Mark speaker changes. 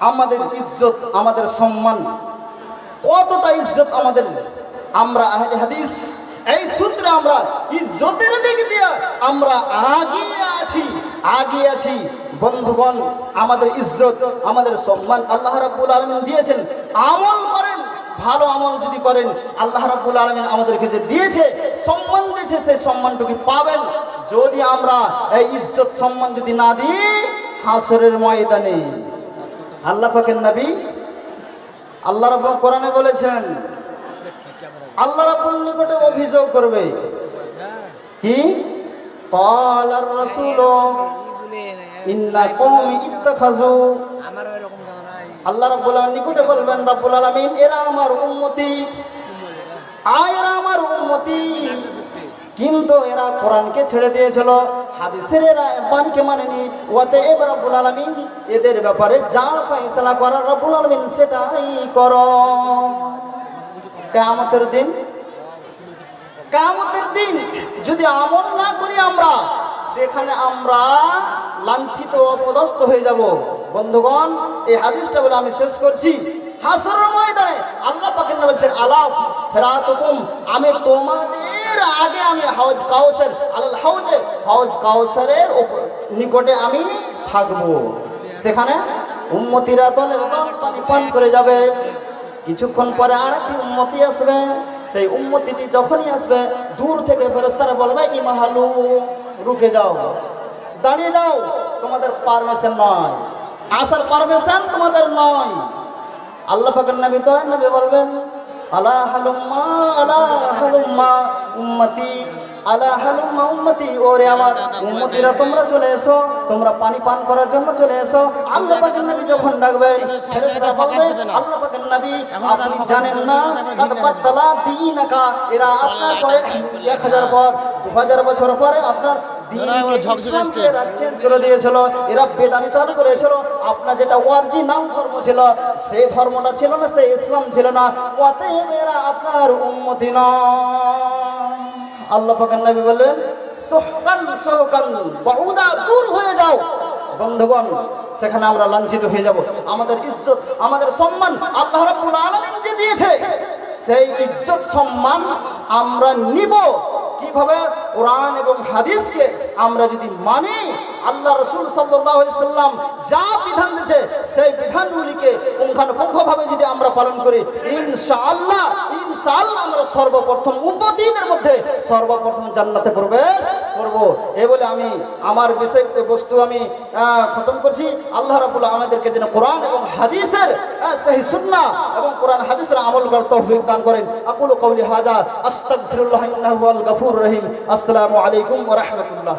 Speaker 1: আমাদের ইজ্জত, আমাদের সম্মান। কতটা ইজ্জত আমাদের? আমরা আহলে হাদিস, এই সূত্রে আমরা ইজ্জতের দিক দিয়ে আমরা আগিয়ে আছি আগিয়ে আছি। বন্ধুগণ, আমাদের ইজ্জত, আমাদের সম্মান আল্লাহ রাব্বুল আলামিন দিয়েছেন। আমল করেন, ভালো আমল যদি করেন, আল্লাহ রাব্বুল আলামিন আমাদেরকে যে দিয়েছে, সম্মান দিয়েছে, সেই সম্মানটুকু পাবেন। যদি আমরা এই ইজ্জত সম্মান যদি না দিই, হাসরের ময়দানে আল্লাহ পাকের নবী আল্লাহ রাব্বুল কোরআনে বলেছেন আল্লাহ রাব্বুল নিকটে অভিযোগ করবে কি قال الرسول إن قوم اتخذوا
Speaker 2: আমার ওইরকম নাই
Speaker 1: আল্লাহ রাব্বুল আলামিন নিকটে বলবেন রাব্বুল আলামিন এরা আমার উম্মতি আয় এরা আমার উম্মতি কিন্তু এরা কোরআনকে ছেড়ে দিয়েছিল, হাদিসের এরা বাণীকে মানেনি। ওতে এবার রব্বুল আলামিন এদের ব্যাপারে যা ফয়সালা করার রব্বুল আলামিন সেটাই করো। কিয়ামতের দিন কামতের দিন যদি আমল না করি আমরা, সেখানে আমরা লাঞ্ছিত অপদস্থ হয়ে যাব। বন্ধুগণ, এই হাদিসটা বলে আমি শেষ করছি। হাসর ময়দানে আল্লাহ নাম বলছেন আলাপ ফেরাতুকুম, আমি তোমাদের আগে আমি হাউজ কাউসার, আলাল হাউজে হাউজ কাউসারের নিকটে আমি থাকব। সেখানে উম্মতিরা তলে পানি পান করে যাবে। কিছুক্ষণ পরে আর একটি উন্মতি আসবে। সেই উন্মতিটি যখনই আসবে, দূর থেকে ফেরস্তারা বলবে কি মাহালু রুকে যাও। দাঁড়িয়ে যাও, তোমাদের পারমিশন নয়। আসার পারমিশন তোমাদের নয়। আল্লাহ পাকের নবী তো নবী বলবেন আলা হালুম্মা আলা হালুম্মা উম্মতি আলা হালুম্মা উম্মতি ওরে আমার উম্মতিরা তোমরা চলে এসো তোমরা পানি পান করার জন্য চলে এসো। আল্লাহ পাকের নবী যখন ডাকবেন ফেরেশতারা বলবে আল্লাহ পাকের নবী আপনি জানেন না কাদ বাদলা দিনাকা এরা আপনার পরে 1000 পর 2000 বছর পরে আপনার দিয়েছিল এরা বেদান চালু করেছিল আপনার যেটা অরিজিনাল ধর্ম ছিল সেই ধর্মটা ছিল না সেই ইসলাম ছিল না অতএব এরা আপনার উম্মতি নয়। আল্লাহ পাকের নবী বললেন, সোহকান সোহকান বহুদা দূর হয়ে যাও। বন্ধুগণ, সেখানে আমরা লাঞ্ছিত হয়ে যাব। আমাদের ইজ্জত, আমাদের সম্মান আল্লাহ রাব্বুল আলামিন যে দিয়েছে, সেই ইজ্জত সম্মান আমরা নিব। কীভাবে কোরআন এবং হাদিসকে আমরা যদি মানি, আল্লাহ রসুল সাল্লাম যা বিধান দিয়েছে, সেই বিধানগুলিকে পুঙ্খানুপুঙ্খভাবে যদি আমরা পালন করি ইনশা আল্লাহ ইনশা আল্লাহ আমরা সর্বপ্রথম উন্নতিদের মধ্যে সর্বপ্রথম জান্নাতে প্রবেশ করব এ বলে আমি আমার বিশেষ বস্তু আমি খতম করছি। আল্লাহ রাবুল আমাদেরকে যেন কোরআন এবং হাদিসের সেই সুন্না এবং কোরআন হাদিসের আমল করার তৌফিক দান করেন। আকুল কৌলি হাজা আস্তাগফিরুল্লাহ রহিম। আসসালামু আলাইকুম রাহমাতুল্লাহ।